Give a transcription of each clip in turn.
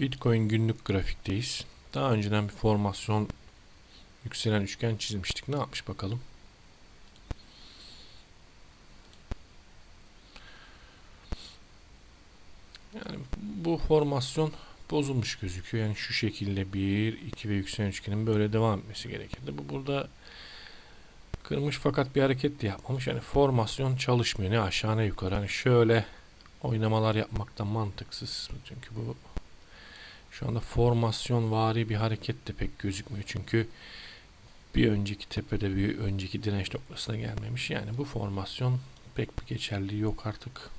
Bitcoin günlük grafikteyiz. Daha önceden bir formasyon yükselen üçgen çizmiştik. Ne yapmış bakalım? Yani bu formasyon bozulmuş gözüküyor. Yani şu şekilde 1, 2 ve yükselen üçgenin böyle devam etmesi gerekirdi. Bu burada kırmış fakat bir hareket de yapmamış. Yani formasyon çalışmıyor. Ne aşağı ne yukarı. Hani şöyle oynamalar yapmaktan mantıksız. Çünkü bu şu anda formasyon vari bir hareket de pek gözükmüyor. Çünkü bir önceki tepede bir önceki direnç noktasına gelmemiş. Yani bu formasyon pek bir geçerliği yok artık.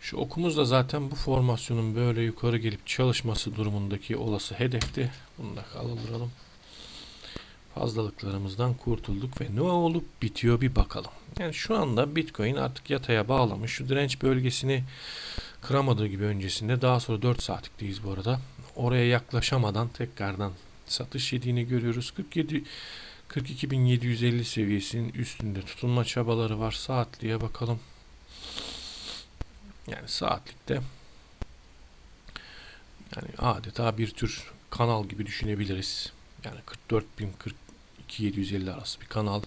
Şu okumuz da zaten bu formasyonun böyle yukarı gelip çalışması durumundaki olası hedefti. Bunu da kaldıralım. Fazlalıklarımızdan kurtulduk ve ne olup bitiyor bir bakalım. Yani şu anda Bitcoin artık yataya bağlamış. Şu direnç bölgesini kıramadığı gibi öncesinde daha sonra 4 saatlikteyiz bu arada. Oraya yaklaşamadan tekrardan satış yediğini görüyoruz. 47 42.750 seviyesinin üstünde tutunma çabaları var. Saatliğe bakalım. Yani saatlikte yani adeta bir tür kanal gibi düşünebiliriz. Yani 44.000 42.750 arası bir kanal.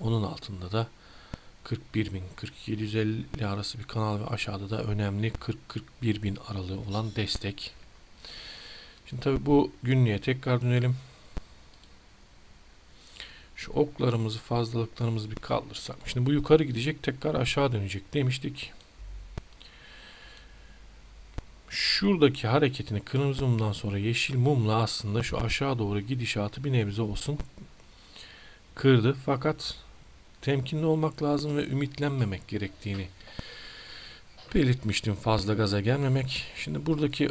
Onun altında da 41.000 42.750 arası bir kanal ve aşağıda da önemli 40-41.000 aralığı olan destek. Şimdi tabi bu günlüğe tekrar dönelim. Şu oklarımızı fazlalıklarımızı bir kaldırsak. Şimdi bu yukarı gidecek tekrar aşağı dönecek demiştik. Şuradaki hareketini kırmızı mumdan sonra yeşil mumla aslında şu aşağı doğru gidişatı bir nebze olsun kırdı. Fakat temkinli olmak lazım ve ümitlenmemek gerektiğini belirtmiştim fazla gaza gelmemek. Şimdi buradaki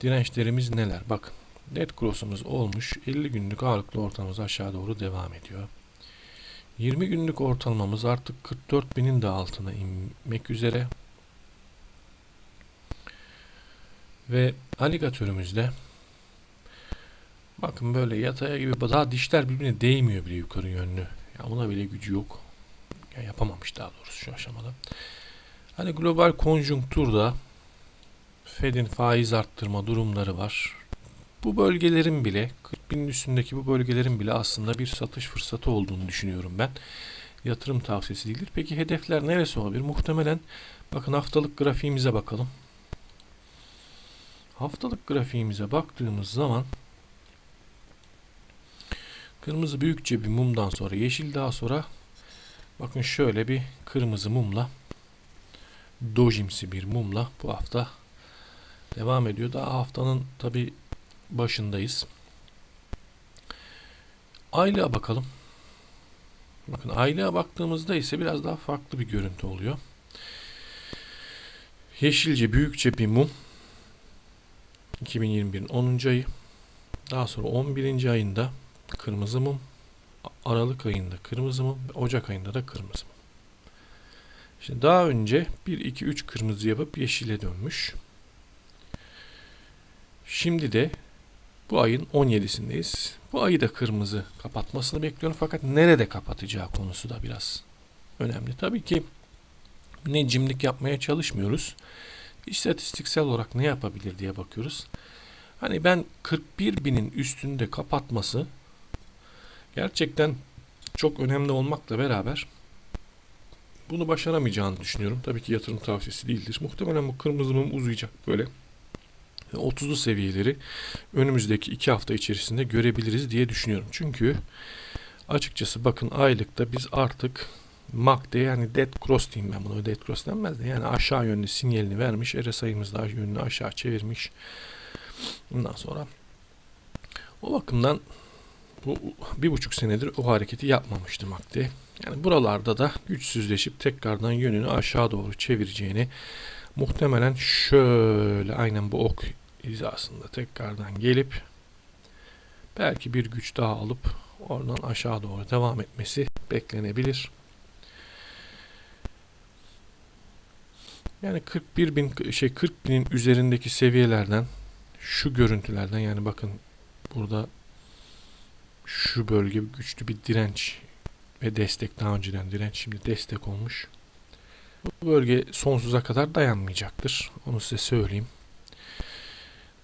dirençlerimiz neler? Bakın Dead Cross'umuz olmuş. 50 günlük ağırlıklı ortamımız aşağı doğru devam ediyor. 20 günlük ortalamamız artık 44.000'in de altına inmek üzere. Ve aligatörümüzde bakın böyle yataya gibi daha dişler birbirine değmiyor bile yukarı yönlü. Ya buna bile gücü yok. Ya yapamamış daha doğrusu şu aşamada. Hani global konjunkturda Fed'in faiz arttırma durumları var. Bu bölgelerin bile 40 binin üstündeki bu bölgelerin bile aslında bir satış fırsatı olduğunu düşünüyorum ben. Yatırım tavsiyesi değildir. Peki hedefler neresi olabilir? Muhtemelen bakın haftalık grafiğimize bakalım. Haftalık grafiğimize baktığımız zaman kırmızı büyükçe bir mumdan sonra yeşil daha sonra bakın şöyle bir kırmızı mumla dojimsi bir mumla bu hafta devam ediyor. Daha haftanın tabi başındayız. Aylığa bakalım. Bakın aylığa baktığımızda ise biraz daha farklı bir görüntü oluyor. Yeşilce büyükçe bir mum 2021'in 10. ayı. Daha sonra 11. ayında kırmızı mum, Aralık ayında kırmızı mum, Ocak ayında da kırmızı mum. Şimdi daha önce 1 2 3 kırmızı yapıp yeşile dönmüş. Şimdi de bu ayın 17'sindeyiz. Bu ayı da kırmızı kapatmasını bekliyorum fakat nerede kapatacağı konusu da biraz önemli. Tabii ki ne cimlik yapmaya çalışmıyoruz istatistiksel olarak ne yapabilir diye bakıyoruz. Hani ben 41 binin üstünde kapatması gerçekten çok önemli olmakla beraber bunu başaramayacağını düşünüyorum. Tabii ki yatırım tavsiyesi değildir. Muhtemelen bu kırmızı mum uzayacak böyle. 30'lu seviyeleri önümüzdeki 2 hafta içerisinde görebiliriz diye düşünüyorum. Çünkü açıkçası bakın aylıkta biz artık MACD yani dead cross diyeyim ben bunu. Dead cross denmez de yani aşağı yönlü sinyalini vermiş. RSI'miz da yönünü aşağı çevirmiş. Bundan sonra o bakımdan bu bir buçuk senedir o hareketi yapmamıştı MACD. Yani buralarda da güçsüzleşip tekrardan yönünü aşağı doğru çevireceğini muhtemelen şöyle aynen bu ok hizasında tekrardan gelip belki bir güç daha alıp oradan aşağı doğru devam etmesi beklenebilir. Yani 41 bin şey 40 binin üzerindeki seviyelerden şu görüntülerden yani bakın burada şu bölge güçlü bir direnç ve destek daha önceden direnç şimdi destek olmuş. Bu bölge sonsuza kadar dayanmayacaktır. Onu size söyleyeyim.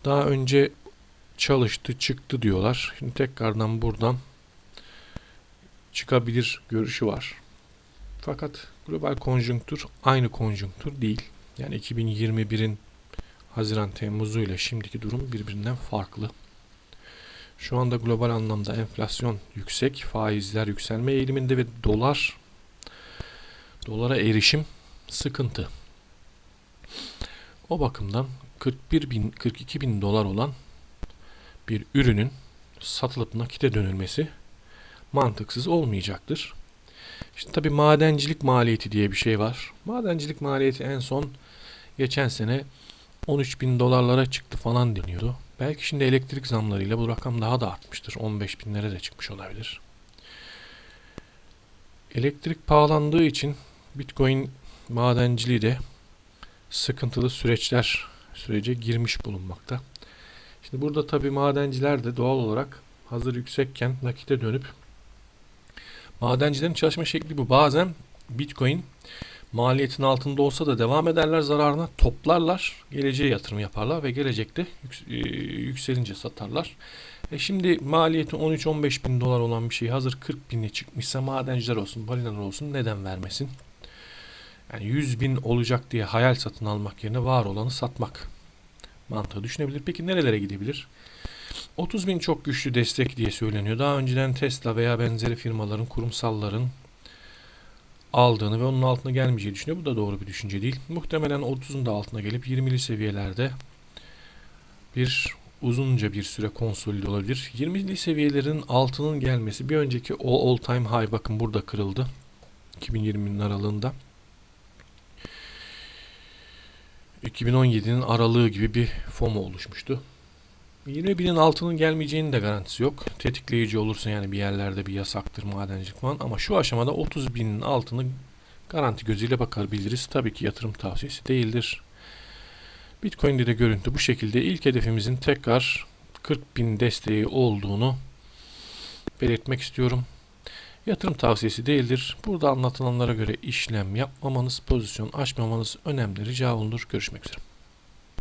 Daha önce çalıştı çıktı diyorlar. Şimdi tekrardan buradan çıkabilir görüşü var. Fakat global konjonktür aynı konjonktür değil. Yani 2021'in Haziran Temmuz'u ile şimdiki durum birbirinden farklı. Şu anda global anlamda enflasyon yüksek, faizler yükselme eğiliminde ve dolar dolara erişim sıkıntı. O bakımdan 41 bin 42 bin dolar olan bir ürünün satılıp nakite dönülmesi mantıksız olmayacaktır. İşte tabi madencilik maliyeti diye bir şey var. Madencilik maliyeti en son geçen sene 13 bin dolarlara çıktı falan deniyordu. Belki şimdi elektrik zamlarıyla bu rakam daha da artmıştır. 15 binlere de çıkmış olabilir. Elektrik pahalandığı için Bitcoin madenciliği de sıkıntılı süreçler sürece girmiş bulunmakta. Şimdi burada tabi madenciler de doğal olarak hazır yüksekken nakite dönüp madencilerin çalışma şekli bu. Bazen Bitcoin maliyetin altında olsa da devam ederler zararına toplarlar geleceğe yatırım yaparlar ve gelecekte e, yükselince satarlar. E şimdi maliyeti 13-15 bin dolar olan bir şey hazır 40 binle çıkmışsa madenciler olsun balinalar olsun neden vermesin? Yani 100 bin olacak diye hayal satın almak yerine var olanı satmak mantığı düşünebilir. Peki nerelere gidebilir? 30 bin çok güçlü destek diye söyleniyor. Daha önceden Tesla veya benzeri firmaların, kurumsalların aldığını ve onun altına gelmeyeceği düşünüyor. Bu da doğru bir düşünce değil. Muhtemelen 30'un da altına gelip 20'li seviyelerde bir uzunca bir süre konsolide olabilir. 20'li seviyelerin altının gelmesi bir önceki all, time high bakın burada kırıldı. 2020'nin aralığında. 2017'nin aralığı gibi bir FOMO oluşmuştu. 20 binin altının gelmeyeceğinin de garantisi yok. Tetikleyici olursa yani bir yerlerde bir yasaktır madencilik falan ama şu aşamada 30 binin altını garanti gözüyle bakabiliriz. Tabii ki yatırım tavsiyesi değildir. Bitcoin'de de görüntü bu şekilde ilk hedefimizin tekrar 40 bin desteği olduğunu belirtmek istiyorum. Yatırım tavsiyesi değildir. Burada anlatılanlara göre işlem yapmamanız, pozisyon açmamanız önemli. Rica olunur. Görüşmek üzere.